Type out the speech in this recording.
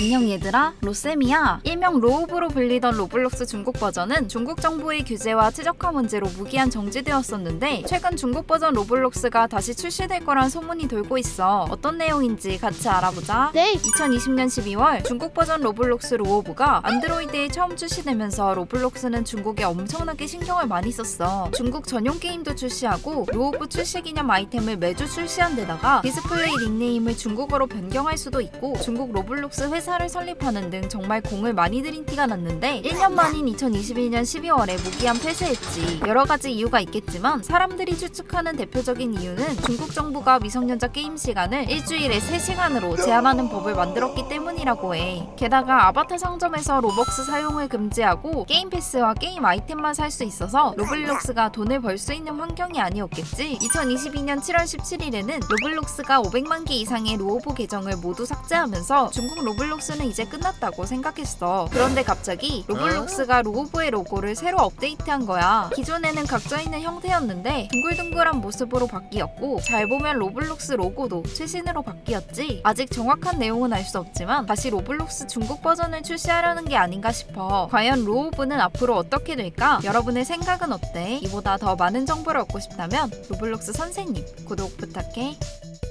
안녕 얘들아, 로쌤이야. 일명 로우브로 불리던 로블록스 중국 버전은 중국 정부의 규제와 최적화 문제로 무기한 정지되었었는데 최근 중국 버전 로블록스가 다시 출시될 거란 소문이 돌고 있어. 어떤 내용인지 같이 알아보자. 네. 2020년 12월 중국 버전 로블록스 로우브가 안드로이드에 처음 출시되면서 로블록스는 중국에 엄청나게 신경을 많이 썼어. 중국 전용 게임도 출시하고 로우브 출시 기념 아이템을 매주 출시한 데다가 디스플레이 닉네임을 중국어로 변경할 수도 있고 중국 로블록스 회사 를 설립하는 등 정말 공을 많이 들인 티가 났는데 1년 만인 2021년 12월에 무기한 폐쇄했지. 여러 가지 이유가 있겠지만 사람들이 추측하는 대표적인 이유는 중국 정부가 미성년자 게임 시간을 일주일에 3시간으로 제한하는 법을 만들었기 때문이라고 해. 게다가 아바타 상점에서 로벅스 사용을 금지하고 게임 패스와 게임 아이템만 살 수 있어서 로블록스가 돈을 벌 수 있는 환경이 아니었겠지. 2022년 7월 17일에는 로블록스가 500만 개 이상의 로오보 계정을 모두 삭제하면서 중국 로블록스 는 이제 끝났다고 생각했어. 그런데 갑자기 로블록스가 로오보의 로고를 새로 업데이트한 거야. 기존에는 각져 있는 형태였는데 둥글둥글한 모습으로 바뀌었고 잘 보면 로블록스 로고도 최신으로 바뀌었지. 아직 정확한 내용은 알 수 없지만 다시 로블록스 중국 버전을 출시하려는 게 아닌가 싶어. 과연 로오브는 앞으로 어떻게 될까? 여러분의 생각은 어때? 이보다 더 많은 정보를 얻고 싶다면 로블록스 선생님 구독 부탁해.